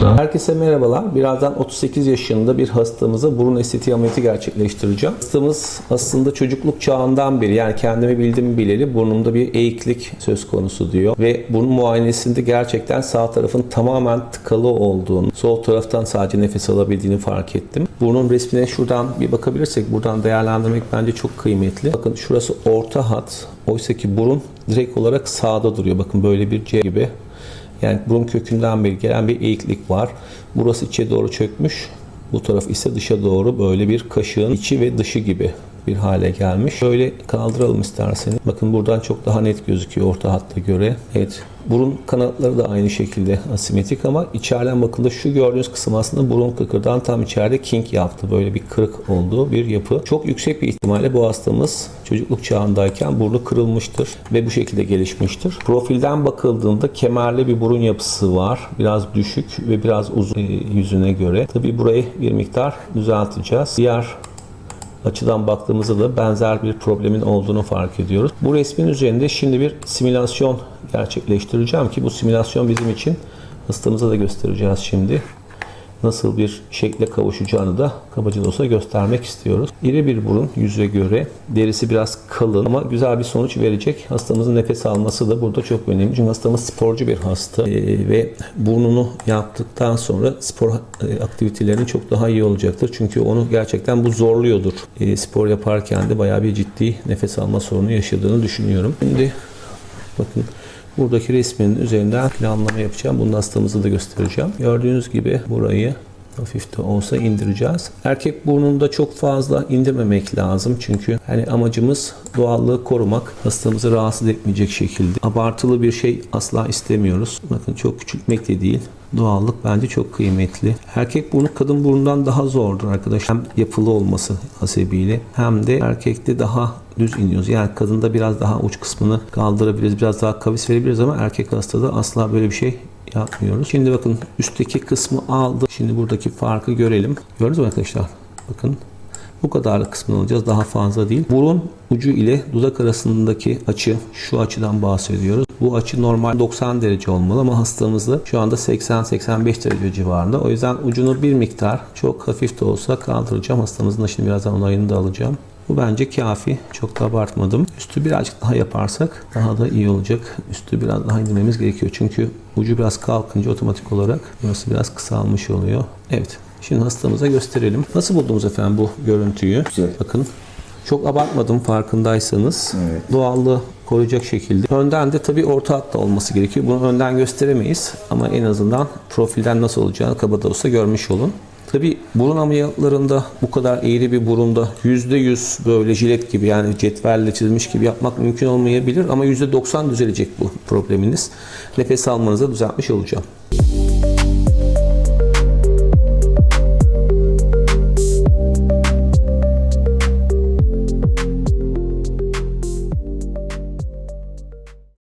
burada. Herkese merhabalar. Birazdan 38 yaşında bir hastamıza burun estetiği ameliyatı gerçekleştireceğim. Hastamız aslında çocukluk çağından beri yani kendimi bildim bileli burnumda bir eğiklik söz konusu diyor. Ve burun muayenesinde gerçekten sağ tarafın tamamen tıkalı olduğunu, sol taraftan sadece nefes alabildiğini fark ettim. Burnun resmine şuradan bir bakabilirsek buradan değerlendirmek bence çok kıymetli. Bakın şurası orta hat. Oysa ki burun direkt olarak sağda duruyor. Bakın böyle bir C gibi. Yani burun kökünden beri gelen bir eğiklik var. Burası içe doğru çökmüş. Bu taraf ise dışa doğru böyle bir kaşığın içi ve dışı gibi bir hale gelmiş. Şöyle kaldıralım isterseniz. Bakın buradan çok daha net gözüküyor orta hatta göre. Evet. Burun kanatları da aynı şekilde asimetrik ama içeriden bakıldığında şu gördüğünüz kısım aslında burun kıkırdan tam içeride kink yaptı. Böyle bir kırık olduğu bir yapı. Çok yüksek bir ihtimalle bu hastamız çocukluk çağındayken burnu kırılmıştır ve bu şekilde gelişmiştir. Profilden bakıldığında kemerli bir burun yapısı var. Biraz düşük ve biraz uzun e, yüzüne göre. Tabii burayı bir miktar düzelteceğiz. Diğer açıdan baktığımızda da benzer bir problemin olduğunu fark ediyoruz. Bu resmin üzerinde şimdi bir simülasyon gerçekleştireceğim ki bu simülasyon bizim için hastamıza da göstereceğiz şimdi. Nasıl bir şekle kavuşacağını da kabaca olsa göstermek istiyoruz. İri bir burun yüze göre derisi biraz kalın ama güzel bir sonuç verecek. Hastamızın nefes alması da burada çok önemli. Çünkü hastamız sporcu bir hasta Ee, ve burnunu yaptıktan sonra spor e, aktivitelerinin çok daha iyi olacaktır. Çünkü onu gerçekten bu zorluyordur. Ee, spor yaparken de bayağı bir ciddi nefes alma sorunu yaşadığını düşünüyorum. Şimdi bakın Buradaki resmin üzerinden planlama yapacağım. Bunu hastamıza da göstereceğim. Gördüğünüz gibi burayı hafif de olsa indireceğiz. Erkek burnunda çok fazla indirmemek lazım. Çünkü hani amacımız doğallığı korumak. Hastamızı rahatsız etmeyecek şekilde. Abartılı bir şey asla istemiyoruz. Bakın çok küçültmek de değil. Doğallık bence çok kıymetli. Erkek burnu kadın burnundan daha zordur arkadaşlar. Hem yapılı olması hasebiyle hem de erkekte daha düz iniyoruz. Yani kadında biraz daha uç kısmını kaldırabiliriz. Biraz daha kavis verebiliriz ama erkek hastada asla böyle bir şey yapmıyoruz. Şimdi bakın üstteki kısmı aldı. Şimdi buradaki farkı görelim. Gördünüz mü arkadaşlar? Bakın bu kadarlık kısmını alacağız. Daha fazla değil. Burun ucu ile dudak arasındaki açı şu açıdan bahsediyoruz. Bu açı normal 90 derece olmalı ama hastamızda şu anda 80-85 derece civarında. O yüzden ucunu bir miktar çok hafif de olsa kaldıracağım. Hastamızın da şimdi birazdan onayını da alacağım. Bu bence kafi. Çok da abartmadım. Üstü birazcık daha yaparsak daha da iyi olacak. Üstü biraz daha indirmemiz gerekiyor. Çünkü ucu biraz kalkınca otomatik olarak burası biraz kısalmış oluyor. Evet. Şimdi hastamıza gösterelim. Nasıl buldunuz efendim bu görüntüyü? Güzel. Bakın. Çok abartmadım farkındaysanız. Evet. Doğallığı koruyacak şekilde. Önden de tabii orta hatta olması gerekiyor. Bunu önden gösteremeyiz ama en azından profilden nasıl olacağını kabada olsa görmüş olun. Tabii burun ameliyatlarında bu kadar eğri bir burunda %100 böyle jilet gibi yani cetvelle çizilmiş gibi yapmak mümkün olmayabilir ama %90 düzelecek bu probleminiz. Nefes almanızı düzeltmiş olacağım.